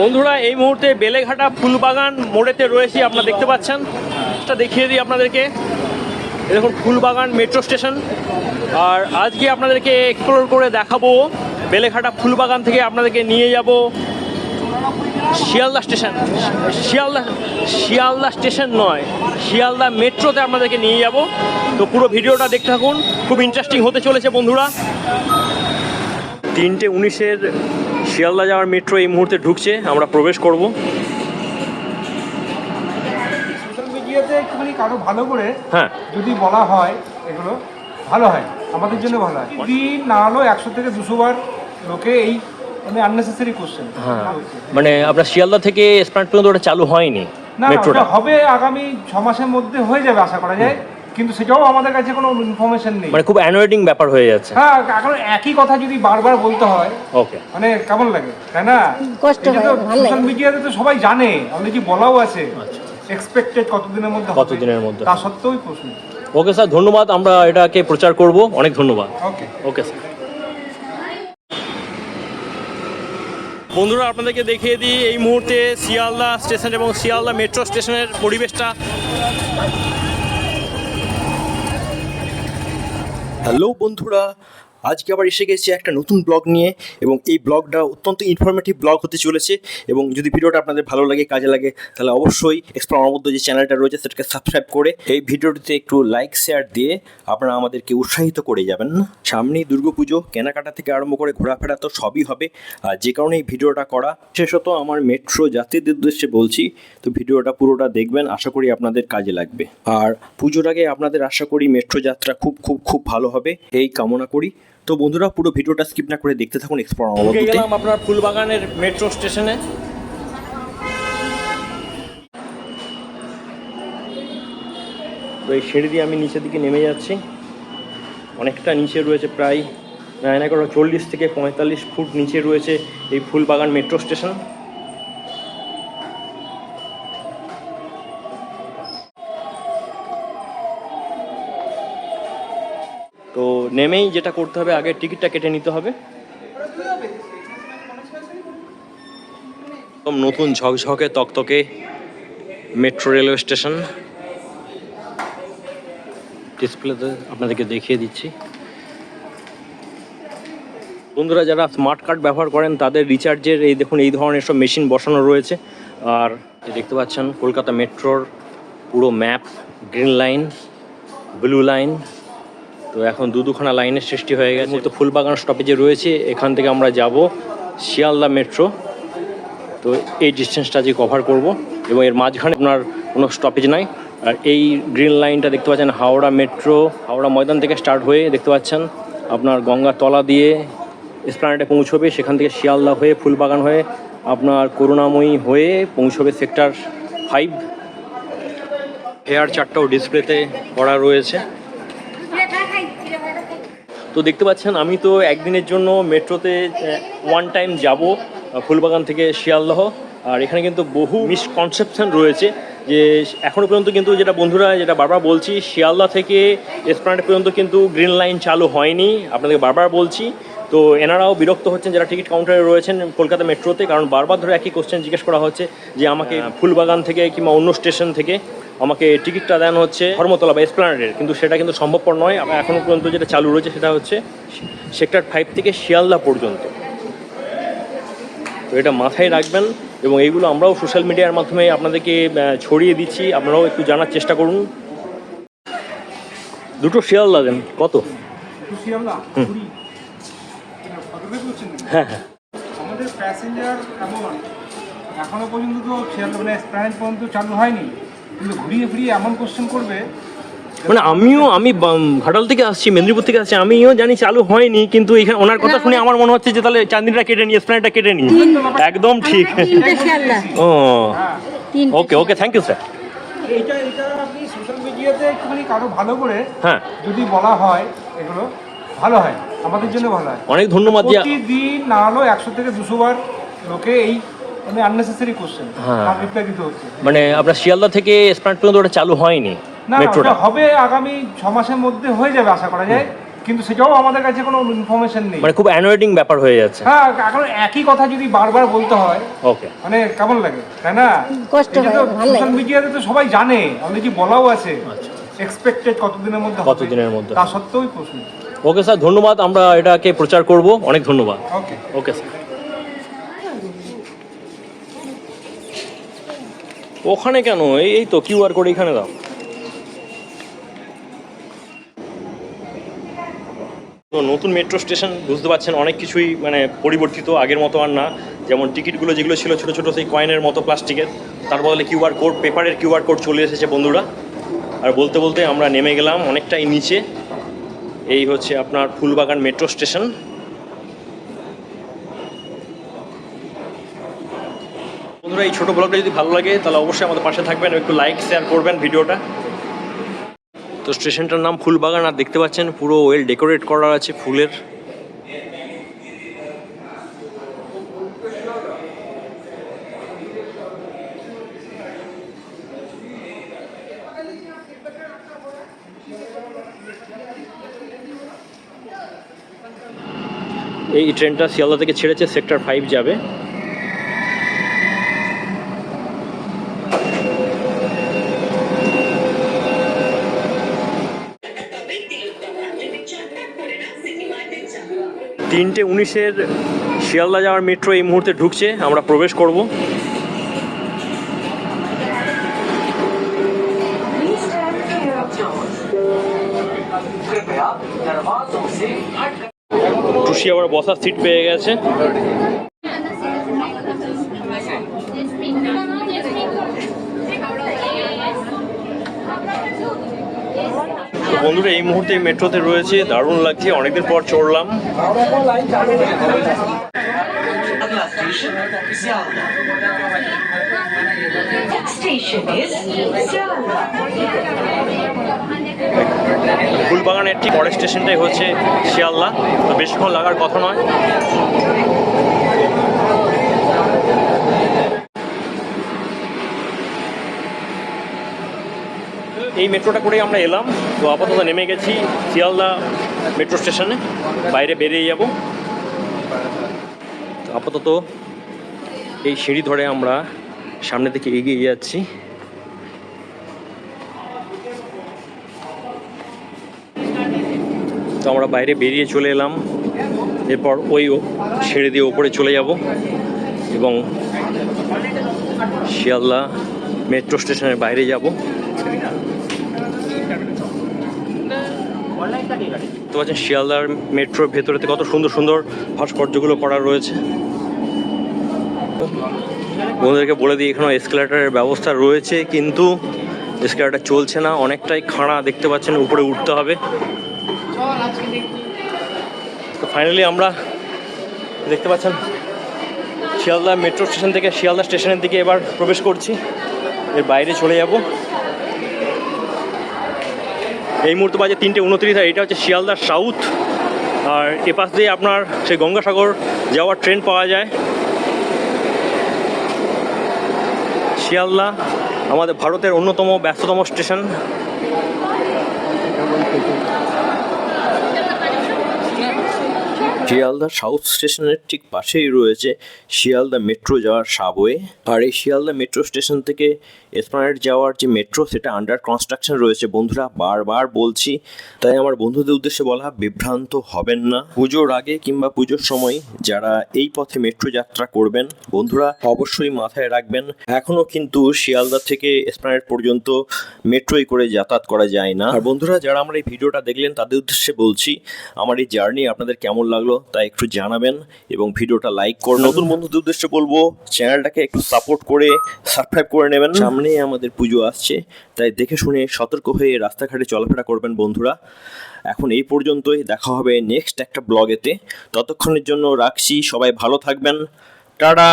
বন্ধুরা, এই মুহূর্তে বেলেঘাটা ফুলবাগান মোড়েতে রয়েছি, আপনারা দেখতে পাচ্ছেন। এটা দেখিয়ে দিই আপনাদেরকে। এরকম ফুলবাগান মেট্রো স্টেশন। আর আজকে আপনাদেরকে এক্সপ্লোর করে দেখাবো বেলেঘাটা ফুলবাগান থেকে আপনাদেরকে নিয়ে যাব শিয়ালদা স্টেশন। শিয়ালদা শিয়ালদা স্টেশন নয়, শিয়ালদা মেট্রোতে আপনাদেরকে নিয়ে যাব। তো পুরো ভিডিওটা দেখতে থাকুন, খুব ইন্টারেস্টিং হতে চলেছে বন্ধুরা। তিনটে উনিশের শিয়ালদা যাওয়ার মেট্রো এই মুহূর্তে ঢুকছে আমরা প্রবেশ করব। সোশ্যাল মিডিয়াতে একটুখানি কারও ভালো করে হ্যাঁ। যদি বলা হয় এগুলো ভালো হয় আমাদের জন্য ভালো হয়। দিন না হলেও একশো থেকে দুশো বার লোকে এই মানে আননেসেসারি কোশ্চেন হ্যাঁ মানে আপনার শিয়ালদা থেকে পর্যন্ত ওটা চালু হয়নি না, মেট্রোটা হবে আগামী ছ মাসের মধ্যে হয়ে যাবে আশা করা যায়। কিন্তু সেটাও আমাদের কাছে কোনো ইনফরমেশন নেই। মানে খুব অ্যানোয়েডিং ব্যাপার হয়ে যাচ্ছে। হ্যাঁ এখন একই কথা যদি বারবার বলতে হয় ওকে মানে কেমন লাগে? তাই না? কষ্ট হয়, ভালো লাগে। সোশ্যাল মিডিয়াতে তো সবাই জানে অলরেডি বলাও আছে? এক্সপেক্টেড কতদিনের মধ্যে। কতদিনের মধ্যে? তা সত্ত্বেও প্রশ্ন। ওকে স্যার ধন্যবাদ। আমরা এটাকে প্রচার করব। অনেক ধন্যবাদ। ওকে ওকে স্যার বন্ধুরা আপনাদেরকে দেখিয়ে দিই এই মুহূর্তে শিয়ালদা স্টেশন এবং শিয়ালদা মেট্রো স্টেশনের পরিবেশটা। হ্যালো বন্ধুরা আজকে আবার এসে গেছি একটা নতুন ব্লগ নিয়ে এবং এই ব্লগটা অত্যন্ত ইনফরমেটিভ ব্লগ হতে চলেছে এবং যদি ভিডিওটা আপনাদের ভালো লাগে, কাজে লাগে, তাহলে অবশ্যই এক্সপ্লোর আমার মধ্যে যে চ্যানেলটা রয়েছে সেটাকে সাবস্ক্রাইব করে এই ভিডিওটিতে একটু লাইক শেয়ার দিয়ে আপনারা আমাদেরকে উৎসাহিত করে যাবেন। না সামনেই দুর্গাপুজো, কেনাকাটা থেকে আরম্ভ করে ঘোরাফেরা তো সবই হবে। আর যে কারণে এই ভিডিওটা করা, বিশেষত আমার মেট্রো যাত্রীদের উদ্দেশ্যে বলছি, তো ভিডিওটা পুরোটা দেখবেন, আশা করি আপনাদের কাজে লাগবে। আর পুজোর আগে আপনাদের আশা করি মেট্রো যাত্রা খুব খুব খুব ভালো হবে, এই কামনা করি। তো বন্ধুরা পুরো ভিডিওটা স্কিপ না করে দেখতে থাকুন এক্সপ্লোর ঢুকে গেলাম আপনার ফুলবাগানের মেট্রো স্টেশনে তো এই সিঁড়ি দিয়ে আমি নিচের দিকে নেমে যাচ্ছি। অনেকটা নিচে রয়েছে প্রায় নাইন এগারো চল্লিশ থেকে পঁয়তাল্লিশ ফুট নিচে রয়েছে এই ফুলবাগান মেট্রো স্টেশন তো নেমেই যেটা করতে হবে, আগে টিকিটটা কেটে নিতে হবে। নতুন ঝকঝকে তকতকে মেট্রো রেলওয়ে স্টেশন। ডিসপ্লেতে আপনাদেরকে দেখিয়ে দিচ্ছি। বন্ধুরা, যারা স্মার্ট কার্ড ব্যবহার করেন, তাদের রিচার্জের এই দেখুন, এই ধরনের সব মেশিন বসানো রয়েছে। আর দেখতে পাচ্ছেন, কলকাতা মেট্রোর পুরো map, green line, blue line তো এখন দু দুখানা লাইনের সৃষ্টি হয়ে গেছে। তো ফুলবাগান স্টপেজে রয়েছে। এখান থেকে আমরা যাব শিয়ালদা মেট্রো তো এই ডিস্টেন্সটা যে কভার করব এবং এর মাঝখানে আপনার কোনো স্টপেজ নাই। আর এই গ্রিন লাইনটা দেখতে পাচ্ছেন, হাওড়া মেট্রো হাওড়া ময়দান থেকে স্টার্ট হয়ে দেখতে পাচ্ছেন, আপনার গঙ্গার তলা দিয়ে এসপ্লানেটে পৌঁছবে। সেখান থেকে শিয়ালদা হয়ে, ফুলবাগান হয়ে আপনার করুণাময়ী হয়ে পৌঁছবে সেক্টর ফাইভ হেয়ার চারটাও ডিসপ্লেতে করা রয়েছে। তো দেখতে পাচ্ছেন, আমি তো একদিনের জন্য মেট্রোতে ওয়ান টাইম যাব ফুলবাগান থেকে শিয়ালদহ। আর এখানে কিন্তু বহু মিসকনসেপশন রয়েছে যে এখনও পর্যন্ত কিন্তু যেটা বন্ধুরা, যেটা বারবার বলছি শিয়ালদা থেকে এসপ্লানেট পর্যন্ত কিন্তু গ্রিন লাইন চালু হয়নি। আপনাদের বারবার বলছি, তো এনারাও বিরক্ত হচ্ছেন যারা টিকিট কাউন্টারে রয়েছেন কলকাতা মেট্রোতে, কারণ বারবার ধরে একই কোশ্চেন জিজ্ঞেস করা হচ্ছে যে আমাকে ফুলবাগান থেকে কিংবা অন্য স্টেশন থেকে আমাকে টিকিটটা দেন হচ্ছে ধর্মতলা বা এসপ্লানেডের কিন্তু সেটা কিন্তু সম্ভবপর নয়। আমার এখনও পর্যন্ত যেটা চালু রয়েছে সেটা হচ্ছে সেক্টর ফাইভ থেকে শিয়ালদা পর্যন্ত। তো এটা মাথায় রাখবেন এবং এইগুলো আমরাও সোশ্যাল মিডিয়ার মাধ্যমে আপনাদেরকে ছড়িয়ে দিচ্ছি। আপনারাও একটু জানার চেষ্টা করুন। দুটো শিয়ালদা দেন কত? হ্যাঁ হ্যাঁ। আমাদের প্যাসেঞ্জার এমন। এখনও পর্যন্ত তো শিয়ালদা মানে পর্যন্ত চালু হয়নি। কিন্তু ঘুরিয়ে ফিরিয়ে এমন কোশ্চেন করবে মানে আমিও আমি ঘাটাল থেকে আসছি মেদিনীপুর থেকে আসছি আমিও জানি চালু হয়নি কিন্তু এখানে ওনার কথা শুনে আমার মনে হচ্ছে যে তাহলে চান্দিনটা কেটে নিই স্প্লানেটটা কেটে নিই একদম ঠিক। ও। হ্যাঁ okay okay thank you sir এইটা এটা আপনি সোশ্যাল মিডিয়াতে একটুখানি কারও ভালো করে হ্যাঁ। যদি বলা হয় এগুলো ভালো হয় আমাদের জন্য ভালো হয়। অনেক ধন্যবাদ প্রতিদিন না হলেও একশো থেকে দুশো বার লোকে এই মানে আননেসেসারি কোশ্চেন হ্যাঁ। রিপ্লাই দিতে হচ্ছে। মানে আপনার শিয়ালদা থেকে স্প্লানেট পর্যন্ত ওটা চালু হয়নি না না, ওটা হবে আগামী ছ মাসের মধ্যে হয়ে যাবে আশা করা যায়। কিন্তু সেটাও আমাদের কাছে কোনো ইনফরমেশন নেই। মানে খুব অ্যানোয়েডিং ব্যাপার হয়ে যাচ্ছে। হ্যাঁ এখন একই কথা যদি বারবার বলতে হয় ওকে। মানে কেমন লাগে তাই না? কষ্ট তো হয়, সোশ্যাল মিডিয়াতে তো সবাই জানে অলরেডি বলাও আছে? এক্সপেক্টেড কতদিনের মধ্যে। কতদিনের মধ্যে? তা সত্ত্বেও প্রশ্ন। ওকে স্যার ধন্যবাদ আমরা এটাকে প্রচার করব। অনেক ধন্যবাদ। Okay okay sir. ওখানে কেন? এই তো কিউআর কোড এখানে দাও। তো নতুন মেট্রো স্টেশন বুঝতে পারছেন, অনেক কিছুই মানে পরিবর্তিত, আগের মতো আর না। যেমন টিকিটগুলো যেগুলো ছিল, ছোটো ছোটো সেই কয়েনের মতো প্লাস্টিকের তার বদলে কিউআর কোড পেপারের কিউআর কোড চলে এসেছে বন্ধুরা। আর বলতে বলতে আমরা নেমে গেলাম অনেকটাই নিচে। এই হচ্ছে আপনার ফুলবাগান মেট্রো স্টেশন বন্ধুরা, এই ছোটো ব্লগটা যদি ভালো লাগে, তাহলে অবশ্যই আমাদের পাশে থাকবেন একটু লাইক শেয়ার করবেন ভিডিওটা। তো স্টেশনটার নাম ফুলবাগান, আর দেখতে পাচ্ছেন পুরো ওয়েল ডেকোরেট করা আছে ফুলের। এই ট্রেনটা শিয়ালদা থেকে ছেড়েছে সেক্টর ফাইভ যাবে। তিনটে উনিশের শিয়ালদা যাওয়ার মেট্রো এই মুহূর্তে ঢুকছে, আমরা প্রবেশ করব। টুসি আবার বসার সিট পেয়ে গেছে। বন্ধুরা, এই মুহূর্তে মেট্রোতে রয়েছে। দারুণ লাগছে, অনেকদিন পর চড়লাম. ফুলবাগানের ঠিক পরের স্টেশনটাই হচ্ছে শিয়ালদা। তো বেশিক্ষণ লাগার কথা নয়। এই মেট্রোটা করেই আমরা এলাম। তো আপাতত নেমে গেছি শিয়ালদা মেট্রো স্টেশনে। বাইরে বেরিয়ে যাব। আপাতত এই সিঁড়ি ধরে আমরা সামনের দিকে এগিয়ে যাচ্ছি। তো আমরা বাইরে বেরিয়ে চলে এলাম। এরপর ওই সিঁড়ি দিয়ে ওপরে চলে যাব এবং শিয়ালদা মেট্রো স্টেশনের বাইরে যাব। তো আছে শিয়ালদার মেট্রোর ভেতরেতে কত সুন্দর সুন্দর ভাস্কর্যগুলো করা রয়েছে। বন্ধুদেরকে বলে দিই এখানে এসকেলেটারের ব্যবস্থা রয়েছে কিন্তু এসকেলেটার চলছে না অনেকটাই খাড়া দেখতে পাচ্ছেন উপরে উঠতে হবে। তো ফাইনালি আমরা দেখতে পাচ্ছেন শিয়ালদা মেট্রো স্টেশন থেকে শিয়ালদা স্টেশনের দিকে এবার প্রবেশ করছি। এর বাইরে চলে যাব। এই মুহূর্তে বাজে তিনটে উনত্রিশ আর এটা হচ্ছে শিয়ালদা সাউথ আর এ পাশ দিয়ে আপনার সেই গঙ্গাসাগর যাওয়ার ট্রেন পাওয়া যায়। শিয়ালদা আমাদের ভারতের অন্যতম ব্যস্ততম স্টেশন শিয়ালদা সাউথ স্টেশনের ঠিক পাশেই রয়েছে শিয়ালদা মেট্রো যাওয়ার সাবওয়ে। আর এই শিয়ালদা মেট্রো স্টেশন থেকে এসপ্লানেড যাওয়ার যে মেট্রো, সেটা আন্ডার কনস্ট্রাকশন রয়েছে। বন্ধুরা, বারবার বলছি, তাই আমার বন্ধুদের উদ্দেশ্যে বলা, বিভ্রান্ত হবেন না। পুজোর আগে কিংবা পুজোর সময় যারা এই পথে মেট্রো যাত্রা করবেন, বন্ধুরা, অবশ্যই মাথায় রাখবেন, এখনও কিন্তু শিয়ালদা থেকে এসপ্লানেড পর্যন্ত মেট্রোই করে যাতায়াত করা যায় না। আর বন্ধুরা, যারা আমার এই ভিডিওটা দেখলেন, তাদের উদ্দেশ্যে বলছি, আমার এই জার্নি আপনাদের কেমন লাগল? তা একটু জানাবেন এবং ভিডিওটা লাইক করুন নতুন বন্ধুদের উদ্দেশ্যে বলব চ্যানেলটাকে একটু সাপোর্ট করে সাবস্ক্রাইব করে নেবেন। সামনেই আমাদের পুজো আসছে, তাই দেখে শুনে সতর্ক হয়ে রাস্তাঘাটে চলাফেরা করবেন বন্ধুরা। এখন এই পর্যন্তই, দেখা হবে নেক্সট একটা ব্লগেতে ততক্ষণের জন্য রাখছি, সবাই ভালো থাকবেন। টাটা!